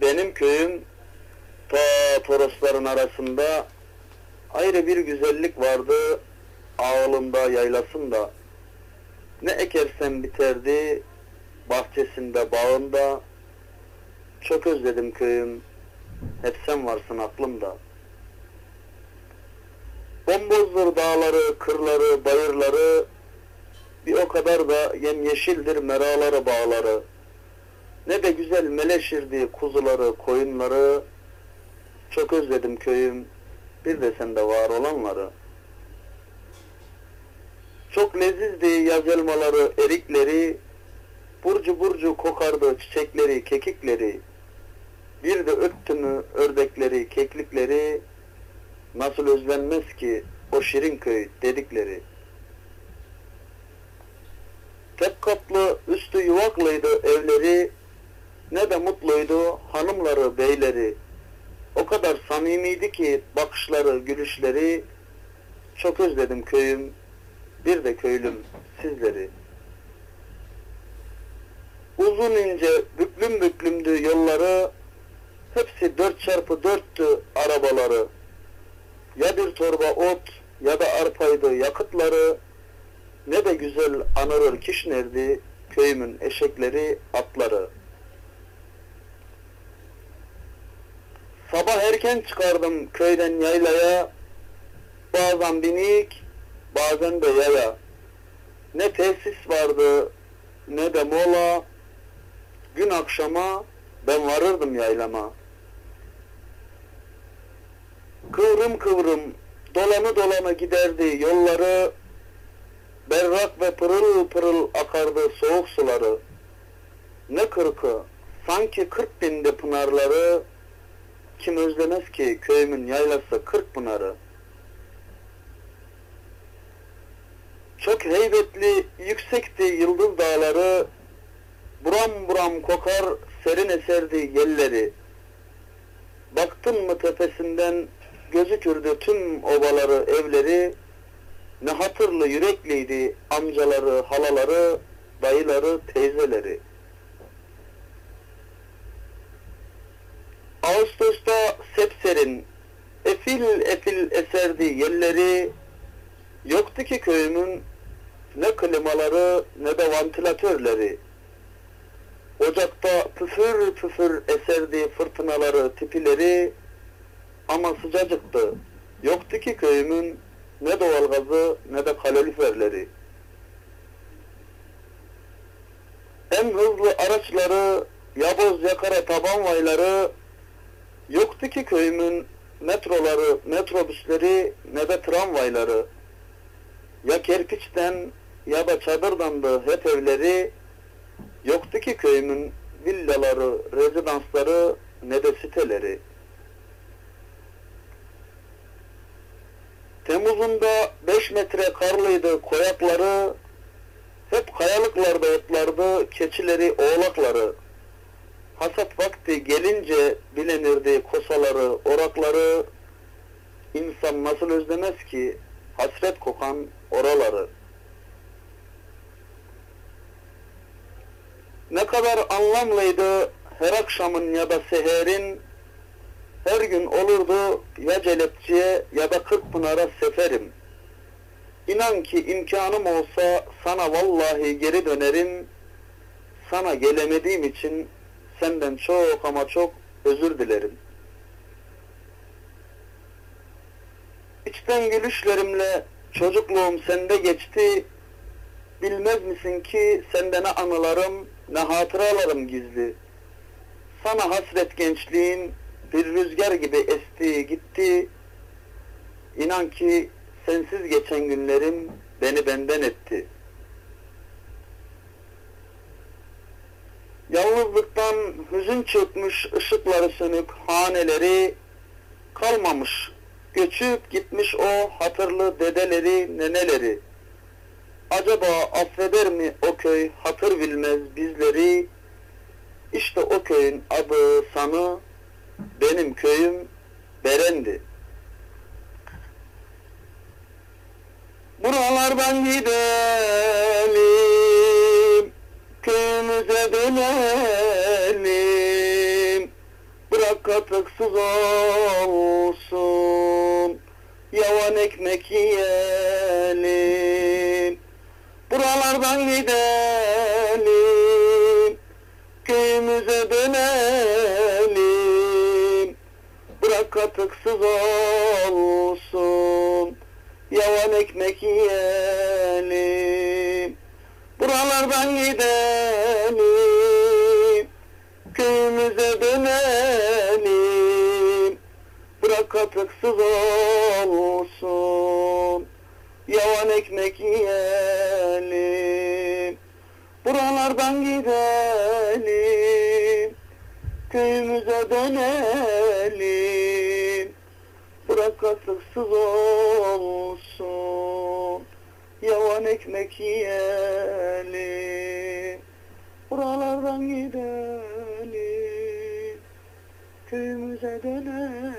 benim köyüm ta Torosların arasında ayrı bir güzellik vardı ağılında yaylasında. Ne ekersen biterdi bahçesinde bağında. Çok özledim köyüm. Hep sen varsın aklımda. Bombozdur dağları, kırları, bayırları, bir o kadar da yemyeşildir meraları bağları. Ne de güzel meleşirdi kuzuları, koyunları. Çok özledim köyüm, bir de sende var olanları. Çok lezizdi yaz elmaları, erikleri, burcu burcu kokardı çiçekleri, kekikleri. Bir de öttü mü ördekleri, keklikleri, nasıl özlenmez ki o şirin köy dedikleri. Tek katlı üstü yuvaklıydı evleri, ne de mutluydu hanımları, beyleri. O kadar samimiydi ki bakışları, gülüşleri. Çok özledim köyüm, bir de köylüm sizleri. Uzun ince, büklüm büklümdü yolları, hepsi dört çarpı dörttü arabaları. Ya bir torba ot ya da arpaydı yakıtları, ne de güzel anırır kişnerdi köyümün eşekleri, atları. Erken çıkardım köyden yaylaya, bazen binik, bazen de yaya. Ne tesis vardı, ne de mola, gün akşama ben varırdım yaylama. Kıvrım kıvrım, dolanı dolanı giderdi yolları, berrak ve pırıl pırıl akardı soğuk suları. Ne kırkı, sanki kırk binde pınarları, kim özlemez ki köyümün yaylası kırk pınarı. Çok heybetli, yüksekti yıldız dağları, buram buram kokar, serin eserdi yelleri. Baktın mı tepesinden gözükürdü tüm obaları, evleri, ne hatırlı yürekliydi amcaları, halaları, dayıları, teyzeleri. Sepserin, efil efil eserdi yerleri, yoktu ki köyümün ne klimaları ne de vantilatörleri. Ocakta püfür püfür eserdi fırtınaları, tipileri, ama sıcacıktı. Yoktu ki köyümün ne doğalgazı ne de kaloriferleri. En hızlı araçları, yaboz yakara taban vayları, yoktu ki köyümün metroları, metrobüsleri ne de tramvayları. Ya kerpiçten ya da çadırdandı hep evleri, yoktu ki köyümün villaları, rezidansları ne de siteleri. Temmuz'unda 5 metre karlıydı koyakları, hep kayalıklarda otlardı keçileri, oğlakları. Hasat vakti gelince bilinirdi kosaları, orakları. İnsan nasıl özlemez ki hasret kokan oraları. Ne kadar anlamlıydı her akşamın ya da seherin, her gün olurdu ya celepçiye ya da Kırkpınar'a seferim. İnan ki imkanım olsa sana vallahi geri dönerim. Sana gelemediğim için senden çok ama çok özür dilerim. İçten gülüşlerimle çocukluğum sende geçti. Bilmez misin ki sende ne anılarım ne hatıralarım gizli. Sana hasret gençliğin bir rüzgar gibi esti gitti. İnan ki sensiz geçen günlerim beni benden etti. Yalnızlıktan hüzün çökmüş ışıkları sönük haneleri kalmamış. Göçüp gitmiş o hatırlı dedeleri, neneleri. Acaba affeder mi o köy hatır bilmez bizleri? İşte o köyün adı sanı benim köyüm Berendi. Buralardan gidelim, katıksız olsun Yavan ekmek yiyelim. Buralardan gidelim Köyümüze dönelim. Bırak katıksız olsun Yavan ekmek yiyelim. Buralardan gidelim Buralardan gidelim Köyümüze dönelim. Bırak katıksız olsun Yavan ekmek yiyelim. Buralardan gidelim Köyümüze dönelim